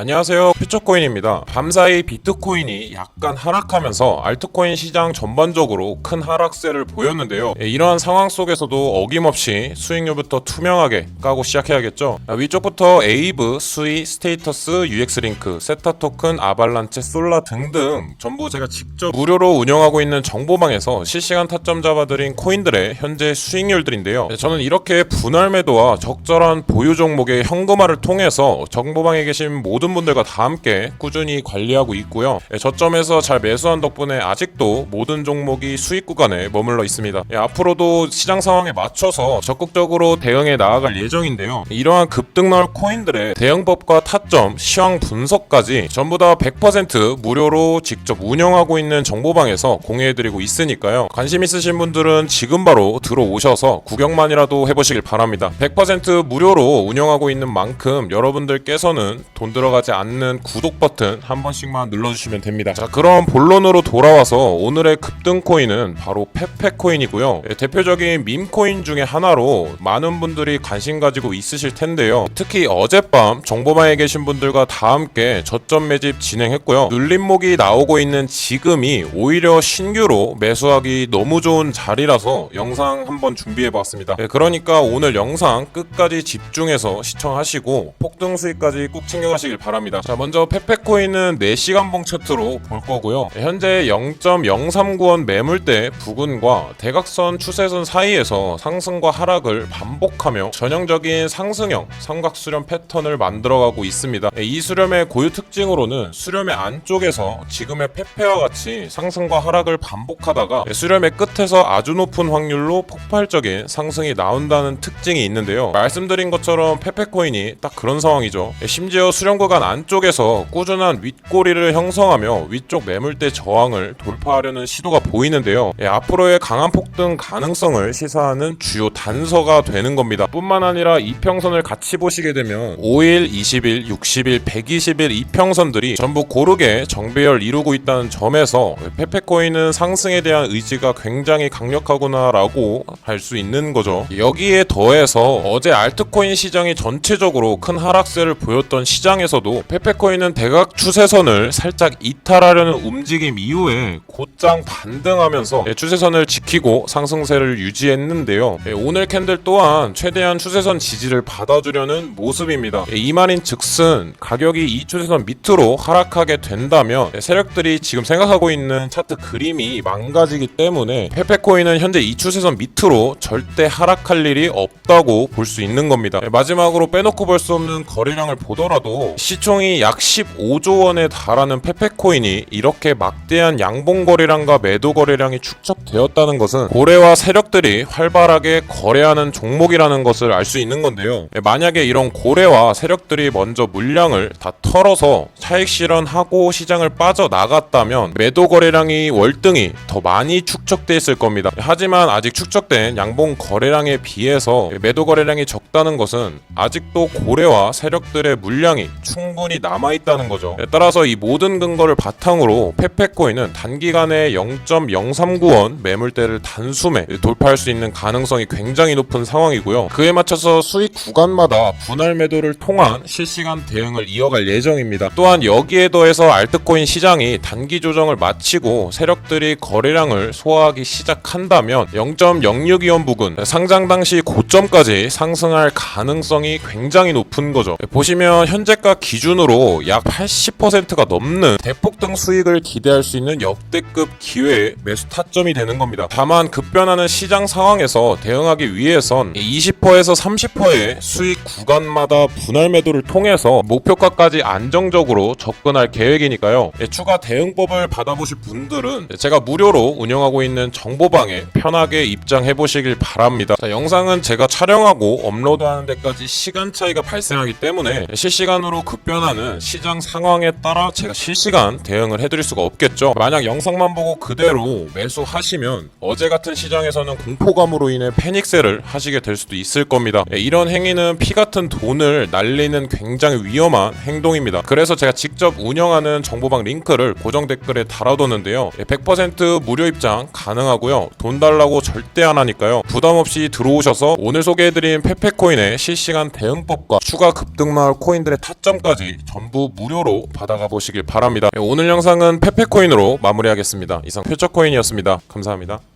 안녕하세요. 퓨처코인입니다. 밤사이 비트코인이 약간 하락하면서 알트코인 시장 전반적으로 큰 하락세를 보였는데요. 예, 이러한 상황 속에서도 어김없이 수익률부터 투명하게 까고 시작해야겠죠. 아, 위쪽부터 에이브, 수이, 스테이터스, UX링크, 세타 토큰, 아발란체, 솔라 등등 전부 제가 직접 무료로 운영하고 있는 정보방에서 실시간 타점 잡아드린 코인들의 현재 수익률들인데요. 예, 저는 이렇게 분할 매도와 적절한 보유 종목의 현금화를 통해서 정보방에 계신 모든 분들과 다 함께 꾸준히 관리하고 있고요. 예, 저점에서 잘 매수한 덕분에 아직도 모든 종목이 수익 구간에 머물러 있습니다. 예, 앞으로도 시장 상황에 맞춰서 적극적으로 대응해 나아갈 예정인데요. 이러한 급등 나올 코인들의 대응법과 타점, 시황 분석까지 전부 다 100% 무료로 직접 운영하고 있는 정보방에서 공유해드리고 있으니까요. 관심 있으신 분들은 지금 바로 들어오셔서 구경만이라도 해보시길 바랍니다. 100% 무료로 운영하고 있는 만큼 여러분들께서는 돈 들어가 지 않는 구독 버튼 한 번씩만 눌러주시면 됩니다. 자, 그럼 본론으로 돌아와서 오늘의 급등 코인은 바로 페페코인이고요. 예, 대표적인 밈코인 중에 하나로 많은 분들이 관심 가지고 있으실 텐데요. 특히 어젯밤 정보방에 계신 분들과 다 함께 저점 매집 진행했고요. 눌림목이 나오고 있는 지금이 오히려 신규로 매수하기 너무 좋은 자리라서 영상 한번 준비해봤습니다. 예, 그러니까 오늘 영상 끝까지 집중해서 시청하시고 폭등 수익까지 꼭 챙겨가시길 바랍니다. 자, 먼저 페페코인은 4시간봉 차트로 볼 거고요. 예, 현재 0.039원 매물대 부근과 대각선 추세선 사이에서 상승과 하락을 반복하며 전형적인 상승형 삼각 수렴 패턴을 만들어가고 있습니다. 예, 이 수렴의 고유 특징으로는 수렴의 안쪽에서 지금의 페페와 같이 상승과 하락을 반복하다가 예, 수렴의 끝에서 아주 높은 확률로 폭발적인 상승이 나온다는 특징이 있는데요. 말씀드린 것처럼 페페코인이 딱 그런 상황이죠. 예, 심지어 수렴 구간 안쪽에서 꾸준한 윗꼬리를 형성하며 위쪽 매물대 저항을 돌파하려는 시도가 보이는데요. 예, 앞으로의 강한 폭등 가능성을 시사하는 주요 단서가 되는 겁니다. 뿐만 아니라 이평선을 같이 보시게 되면 5일, 20일, 60일, 120일 이평선들이 전부 고르게 정배열 이루고 있다는 점에서 페페코인은 상승에 대한 의지가 굉장히 강력하구나라고 할 수 있는 거죠. 여기에 더해서 어제 알트코인 시장이 전체적으로 큰 하락세를 보였던 시장에서 도 페페코인은 대각 추세선을 살짝 이탈하려는 움직임 이후에 곧장 반등하면서 예, 추세선을 지키고 상승세를 유지했는데요. 예, 오늘 캔들 또한 최대한 추세선 지지를 받아주려는 모습입니다. 예, 이 말인 즉슨 가격이 이 추세선 밑으로 하락하게 된다면 예, 세력들이 지금 생각하고 있는 차트 그림이 망가지기 때문에 페페코인은 현재 이 추세선 밑으로 절대 하락할 일이 없다고 볼 수 있는 겁니다. 예, 마지막으로 빼놓고 볼 수 없는 거래량을 보더라도 시총이 약 15조 원에 달하는 페페코인이 이렇게 막대한 양봉 거래량과 매도 거래량이 축적되었다는 것은 고래와 세력들이 활발하게 거래하는 종목이라는 것을 알 수 있는 건데요. 예, 만약에 이런 고래와 세력들이 먼저 물량을 다 털어서 차익 실현하고 시장을 빠져 나갔다면 매도 거래량이 월등히 더 많이 축적돼 있을 겁니다. 하지만 아직 축적된 양봉 거래량에 비해서 매도 거래량이 적다는 것은 아직도 고래와 세력들의 물량이 충분히 남아 있다는 거죠. 예, 따라서 이 모든 근거를 바탕으로 페페코인은 단기간에 0.039원 매물대를 단숨에 돌파할 수 있는 가능성이 굉장히 높은 상황이고요. 그에 맞춰서 수익 구간마다 분할 매도를 통한 실시간 대응을 이어갈 예정입니다. 또한 여기에 더해서 알트코인 시장이 단기 조정을 마치고 세력들이 거래량을 소화하기 시작한다면 0.062원 부근 상장 당시 고점까지 상승할 가능성이 굉장히 높은 거죠. 보시면 현재가 기준으로 약 80%가 넘는 대폭등 수익을 기대할 수 있는 역대급 기회의 매수 타점이 되는 겁니다. 다만 급변하는 시장 상황에서 대응하기 위해선 20%에서 30%의 수익 구간마다 분할 매도를 통해서 목표가까지 안정적으로 접근할 계획이니까요. 예, 추가 대응법을 받아보실 분들은 제가 무료로 운영하고 있는 정보방에 편하게 입장해 보시길 바랍니다. 자, 영상은 제가 촬영하고 업로드하는 데까지 시간 차이가 발생하기 때문에 실시간으로 급 변하는 시장 상황에 따라 제가 실시간 대응을 해드릴 수가 없겠죠. 만약 영상만 보고 그대로 매수하시면 어제 같은 시장에서는 공포감으로 인해 패닉세를 하시게 될 수도 있을 겁니다. 예, 이런 행위는 피 같은 돈을 날리는 굉장히 위험한 행동입니다. 그래서 제가 직접 운영하는 정보방 링크를 고정 댓글에 달아뒀는데요. 예, 100% 무료 입장 가능하고요. 돈 달라고 절대 안 하니까요. 부담 없이 들어오셔서 오늘 소개해드린 페페코인의 실시간 대응법과 추가 급등 나올 코인들의 타점까지 코인까지 전부 무료로 받아가 보시길 바랍니다. 예, 오늘 영상은 페페코인으로 마무리하겠습니다. 이상 표적코인이었습니다. 감사합니다.